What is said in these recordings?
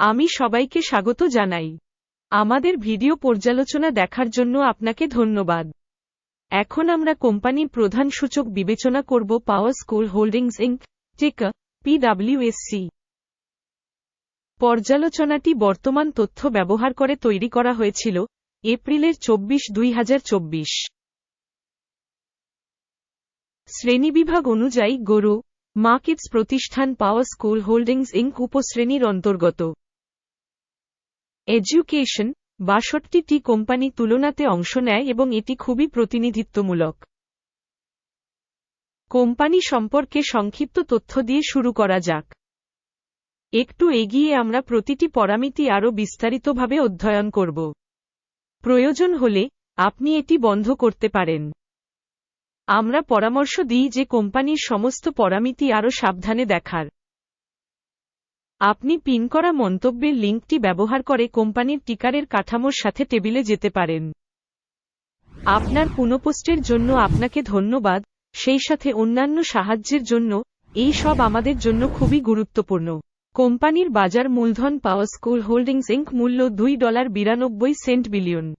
আমি সবাইকে স্বাগত জানাই। আমাদের ভিডিও পর্যালোচনা দেখার জন্য আপনাকে ধন্যবাদ। এখন আমরা কোম্পানির প্রধান সূচক বিবেচনা করব পাওয়ার স্কুল হোল্ডিংস ইঙ্ক টেকা, পিডাব্লিউএসসি। পর্যালোচনাটি বর্তমান তথ্য ব্যবহার করে তৈরি করা হয়েছিল, এপ্রিলের চব্বিশ দুই শ্রেণীবিভাগ অনুযায়ী গরু, মার্কেটস প্রতিষ্ঠান পাওয়ার স্কুল হোল্ডিংস ইঙ্ক উপশ্রেণীর অন্তর্গত। এডুকেশন বাষট্টিটি কোম্পানি তুলনাতে অংশ নেয় এবং এটি খুবই প্রতিনিধিত্বমূলক। কোম্পানি সম্পর্কে সংক্ষিপ্ত তথ্য দিয়ে শুরু করা যাক। একটু এগিয়ে আমরা প্রতিটি পরামিতি আরও বিস্তারিতভাবে অধ্যয়ন করব। প্রয়োজন হলে আপনি এটি বন্ধ করতে পারেন। আমরা পরামর্শ দিই যে কোম্পানির সমস্ত পরামিতি আরও সাবধানে দেখার। আপনি পিন করা মন্তব্যের লিঙ্কটি ব্যবহার করে কোম্পানির টিকারের কাঠামোর সাথে টেবিলে যেতে পারেন। আপনার পুনঃপোস্টের জন্য আপনাকে ধন্যবাদ, সেই সাথে অন্যান্য সাহায্যের জন্য, এই সব আমাদের জন্য খুবই গুরুত্বপূর্ণ। কোম্পানির বাজার মূলধন পাওয়ার স্কুল হোল্ডিংস ইঙ্ক মূল্য দুই ডলার বিরানব্বই সেন্ট বিলিয়ন।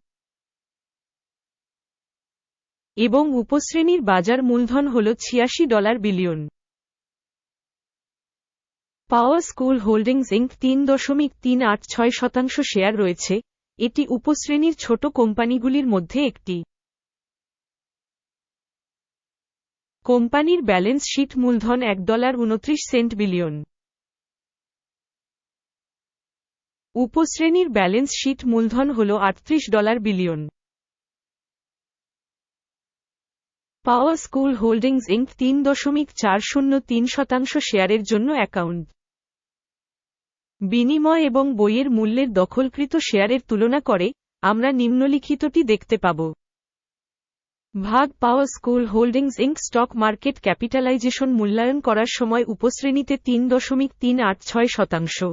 এবং উপশ্রেণীর বাজার মূলধন হল ছিয়াশি dollar billion. Power School Holdings Inc তিন দশমিক তিন আট ছয় শতাংশ শেয়ার রয়েছে। এটি উপশ্রেণীর ছোট কোম্পানিগুলির মধ্যে একটি। কোম্পানির ব্যালেন্স শিট মূলধন এক ডলার উনত্রিশ সেন্ট বিলিয়ন। উপশ্রেণীর ব্যালেন্স শিট মূলধন হল আটত্রিশ dollar billion. Power School Holdings Inc তিন দশমিক চার শূন্য তিন শতাংশ শেয়ারের জন্য অ্যাকাউন্ট। বিনিময় এবং বইয়ের মূল্যের দখলকৃত শেয়ারের তুলনা করে, আমরা নিম্নলিখিতটি দেখতে পাব। ভাগ Power School Holdings Inc stock market capitalisation মূল্যায়ন করার সময় উপশ্রেণীতে তিন দশমিক তিন আট ছয় শতাংশ।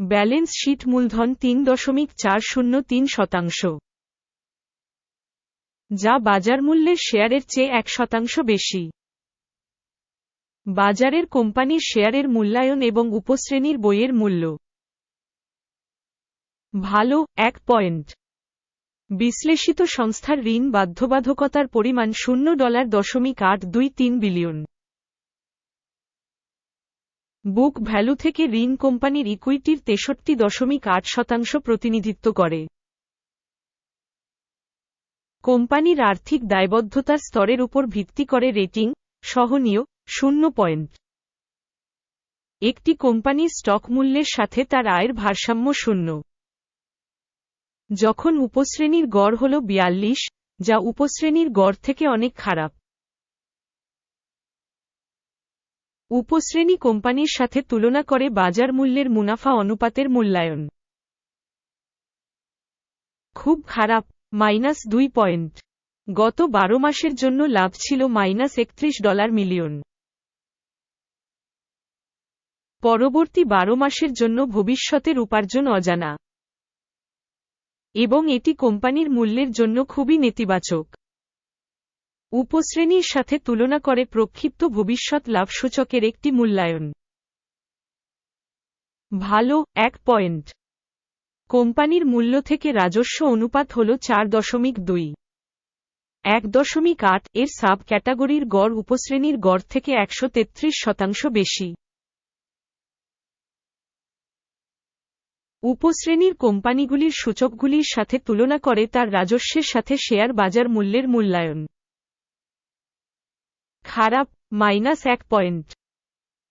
ব্যালেন্স শীট মূলধন তিন দশমিক চার শূন্য তিন শতাংশ। যা বাজার মূল্যের শেয়ারের চেয়ে এক শতাংশ বেশি। বাজারের কোম্পানির শেয়ারের মূল্যায়ন এবং উপশ্রেণীর বইয়ের মূল্য। ভালো, এক পয়েন্ট। বিশ্লেষিত সংস্থার ঋণ বাধ্যবাধকতার পরিমাণ শূন্য ডলার দশমিক আট দুই তিন বিলিয়ন। বুক ভ্যালু থেকে ঋণ কোম্পানির ইকুইটির তেষট্টি দশমিক আট শতাংশ প্রতিনিধিত্ব করে। কোম্পানির আর্থিক দায়বদ্ধতার স্তরের উপর ভিত্তি করে রেটিং, সহনীয় শূন্য পয়েন্ট। একটি কোম্পানির স্টক মূল্যের সাথে তার আয়ের ভারসাম্য শূন্য। যখন উপশ্রেণীর গড় হল বিয়াল্লিশ, যা উপশ্রেণীর গড় থেকে অনেক খারাপ। উপশ্রেণী কোম্পানির সাথে তুলনা করে বাজার মূল্যের মুনাফা অনুপাতের মূল্যায়ন। খুব খারাপ, মাইনাস দুই পয়েন্ট। গত বারো মাসের জন্য লাভ ছিল মাইনাস একত্রিশ ডলার মিলিয়ন। পরবর্তী বারো মাসের জন্য ভবিষ্যতের উপার্জন অজানা। এবং এটি কোম্পানির মূল্যের জন্য খুবই নেতিবাচক। উপশ্রেণীর সাথে তুলনা করে প্রক্ষিপ্ত ভবিষ্যৎ লাভ সূচকের একটি মূল্যায়ন। ভালো, এক পয়েন্ট। কোম্পানির মূল্য থেকে রাজস্ব অনুপাত হল চার দশমিক দুই। এক দশমিক আট এর সাব ক্যাটাগরির গড় উপশ্রেণীর গড় থেকে একশো তেত্রিশ শতাংশ বেশি। উপশ্রেণীর কোম্পানিগুলির সূচকগুলির সাথে তুলনা করে তার রাজস্বের সাথে শেয়ার বাজার মূল্যের মূল্যায়ন। খারাপ, মাইনাস এক পয়েন্ট।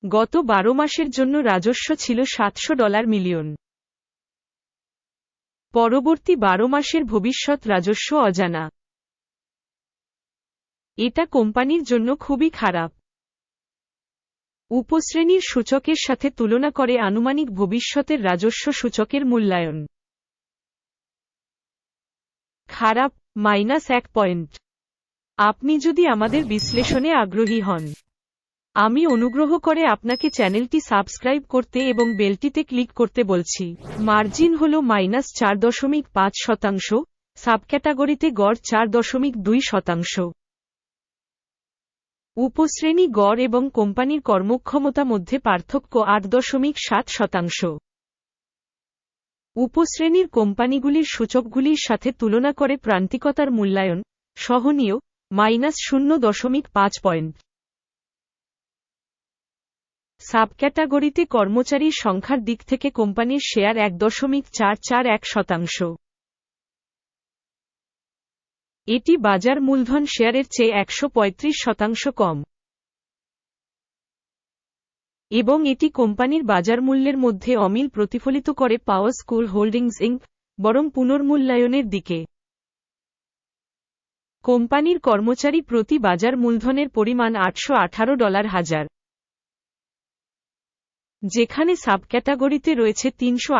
গত বারো মাসের জন্য রাজস্ব ছিল সাতশো ডলার মিলিয়ন। পরবর্তী বারো মাসের ভবিষ্যৎ রাজস্ব অজানা। এটা কোম্পানির জন্য খুবই খারাপ। উপশ্রেণীর সূচকের সাথে তুলনা করে আনুমানিক ভবিষ্যতের রাজস্ব সূচকের মূল্যায়ন। খারাপ, মাইনাস এক পয়েন্ট। আপনি যদি আমাদের বিশ্লেষণে আগ্রহী হন। আমি অনুগ্রহ করে আপনাকে চ্যানেলটি সাবস্ক্রাইব করতে এবং বেলটিতে ক্লিক করতে বলছি। মার্জিন হল মাইনাস চার দশমিক পাঁচ শতাংশ, সাবক্যাটাগরিতে গড় চার দশমিক দুই শতাংশ। উপশ্রেণী গড় এবং কোম্পানির কর্মক্ষমতা মধ্যে পার্থক্য আট দশমিক সাত শতাংশ। উপশ্রেণীর কোম্পানিগুলির সূচকগুলির সাথে তুলনা করে প্রান্তিকতার মূল্যায়ন, সহনীয়, মাইনাস শূন্য দশমিক পাঁচ পয়েন্ট। সাবক্যাটাগরিতে কর্মচারীর সংখ্যার দিক থেকে কোম্পানির শেয়ার এক দশমিক চার চার এক শতাংশ। এটি বাজার মূলধন শেয়ারের চেয়ে একশো পঁয়ত্রিশ শতাংশ কম। এবং এটি কোম্পানির বাজার মূল্যের মধ্যে অমিল প্রতিফলিত করে পাওয়ার স্কুল হোল্ডিংস ইঙ্ক বরং পুনর্মূল্যায়নের দিকে। কোম্পানির কর্মচারী প্রতি বাজার মূলধনের পরিমাণ আটশো আঠারো ডলার হাজার। যেখানে সাবক্যাটাগরিতে রয়েছে তিনশো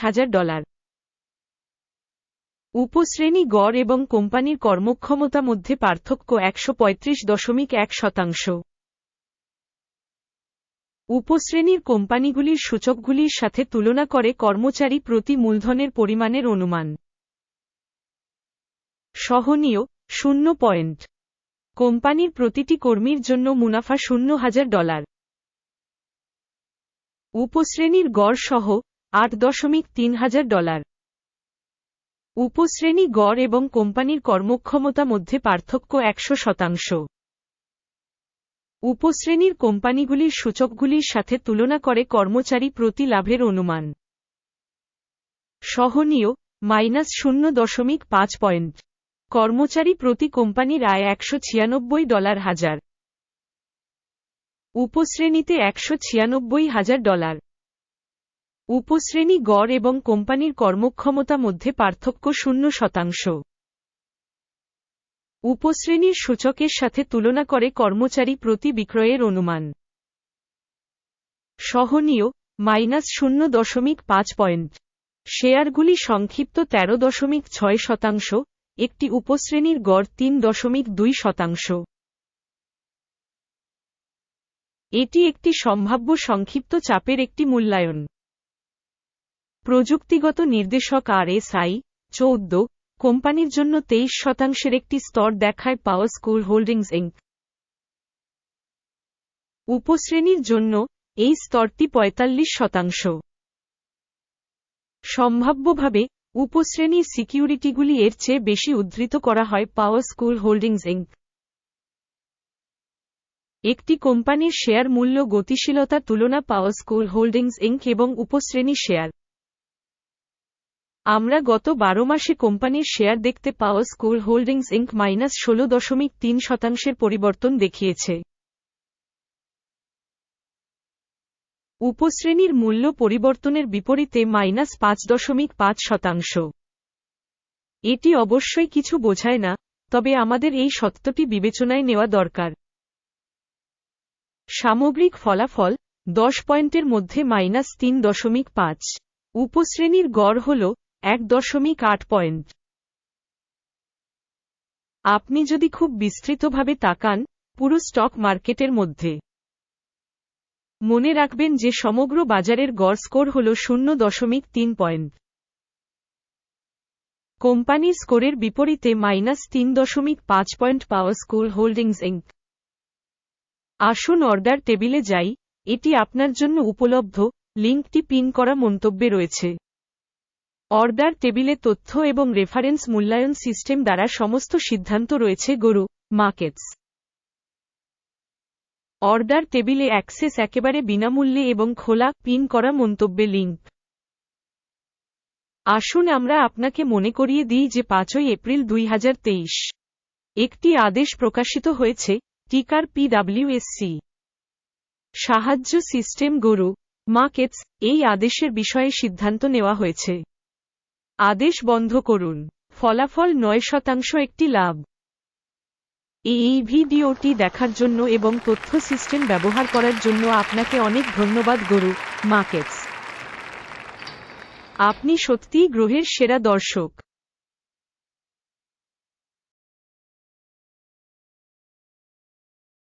হাজার ডলার। উপশ্রেণী গড় এবং কোম্পানির কর্মক্ষমতা মধ্যে পার্থক্য একশো পঁয়ত্রিশ দশমিক এক শতাংশ। উপশ্রেণীর কোম্পানিগুলির সূচকগুলির সাথে তুলনা করে কর্মচারী প্রতি মূলধনের পরিমাণের অনুমান। সহনীয়, শূন্য পয়েন্ট। কোম্পানির প্রতিটি কর্মীর জন্য মুনাফা শূন্য হাজার ডলার। উপশ্রেণীর গড় সহ আট দশমিক তিন হাজার ডলার। উপশ্রেণী গড় এবং কোম্পানির কর্মক্ষমতা মধ্যে পার্থক্য একশো শতাংশ। উপশ্রেণীর কোম্পানিগুলির সূচকগুলির সাথে তুলনা করে কর্মচারী প্রতি লাভের অনুমান। সহনীয়, মাইনাস শূন্য দশমিক পাঁচ পয়েন্ট। কর্মচারী প্রতি কোম্পানির আয় একশো ছিয়ানব্বই ডলার হাজার। উপশ্রেণীতে একশো ছিয়ানব্বই হাজার ডলার। উপশ্রেণী গড় এবং কোম্পানির কর্মক্ষমতা মধ্যে পার্থক্য শূন্য শতাংশ। উপশ্রেণীর সূচকের সাথে তুলনা করে কর্মচারী প্রতি বিক্রয়ের অনুমান। সহনীয়, মাইনাস শূন্য দশমিক পাঁচ পয়েন্ট। শেয়ারগুলি সংক্ষিপ্ত তেরো দশমিক ছয় শতাংশ, একটি উপশ্রেণীর গড় তিন দশমিক দুই শতাংশ। এটি একটি সম্ভাব্য সংক্ষিপ্ত চাপের একটি মূল্যায়ন। প্রযুক্তিগত নির্দেশক আর এস আই চৌদ্দ, কোম্পানির জন্য তেইশ শতাংশের একটি স্তর দেখায় পাওয়ার স্কুল হোল্ডিংস ইঙ্ক উপশ্রেণীর জন্য এই স্তরটি পঁয়তাল্লিশ শতাংশ। সম্ভাব্যভাবে উপশ্রেণীর সিকিউরিটিগুলি এর চেয়ে বেশি উদ্ধৃত করা হয় পাওয়ার স্কুল হোল্ডিংস ইঙ্ক একটি কোম্পানির শেয়ার মূল্য গতিশীলতা তুলনা পাওয়ার স্কুল হোল্ডিংস ইঙ্ক এবং উপশ্রেণী শেয়ার। আমরা গত বারো মাসে কোম্পানির শেয়ার দেখতে পাওয়া স্কুল হোল্ডিংস ইঙ্ক মাইনাস ষোলো দশমিক তিন শতাংশের পরিবর্তন দেখিয়েছে। উপশ্রেণীর মূল্য পরিবর্তনের বিপরীতে মাইনাস পাঁচ দশমিক পাঁচ শতাংশ। এটি অবশ্যই কিছু বোঝায় না, তবে আমাদের এই সত্যটি বিবেচনায় নেওয়া দরকার। সামগ্রিক ফলাফল দশ পয়েন্টের মধ্যে মাইনাস তিন দশমিক পাঁচ। উপশ্রেণীর গড় হল এক দশমিক আট পয়েন্ট। আপনি যদি খুব বিস্তৃতভাবে তাকান, পুরো স্টক মার্কেটের মধ্যে। মনে রাখবেন যে সমগ্র বাজারের গড় স্কোর হল শূন্য দশমিক তিন পয়েন্ট। কোম্পানির স্কোরের বিপরীতে মাইনাস তিন দশমিক পাঁচ point Power School Holdings Inc আসুন অর্ডার টেবিলে যাই, এটি আপনার জন্য উপলব্ধ, লিঙ্কটি পিন করা মন্তব্যে রয়েছে। অর্ডার টেবিলে তথ্য এবং রেফারেন্স মূল্যায়ন সিস্টেম দ্বারা সমস্ত সিদ্ধান্ত রয়েছে, গরু, মার্কেটস। অর্ডার টেবিলে অ্যাক্সেস একেবারে বিনামূল্যে এবং খোলা, পিন করা মন্তব্যে লিঙ্ক আসুন আমরা আপনাকে মনে করিয়ে দিই যে পাঁচই এপ্রিল দুই হাজার তেইশ। একটি আদেশ প্রকাশিত হয়েছে, টিকার পিডাব্লিউএসসি সাহায্য সিস্টেম, গরু, মার্কেটস, এই আদেশের বিষয়ে সিদ্ধান্ত নেওয়া হয়েছে। আদেশ বন্ধ করুন। ফলাফল নয় শতাংশ একটি লাভ। এই ভিডিওটি দেখার জন্য এবং তথ্য সিস্টেম ব্যবহার করার জন্য আপনাকে অনেক ধন্যবাদ, গরু মার্কেটস। আপনি সত্যিই গ্রহের সেরা দর্শক।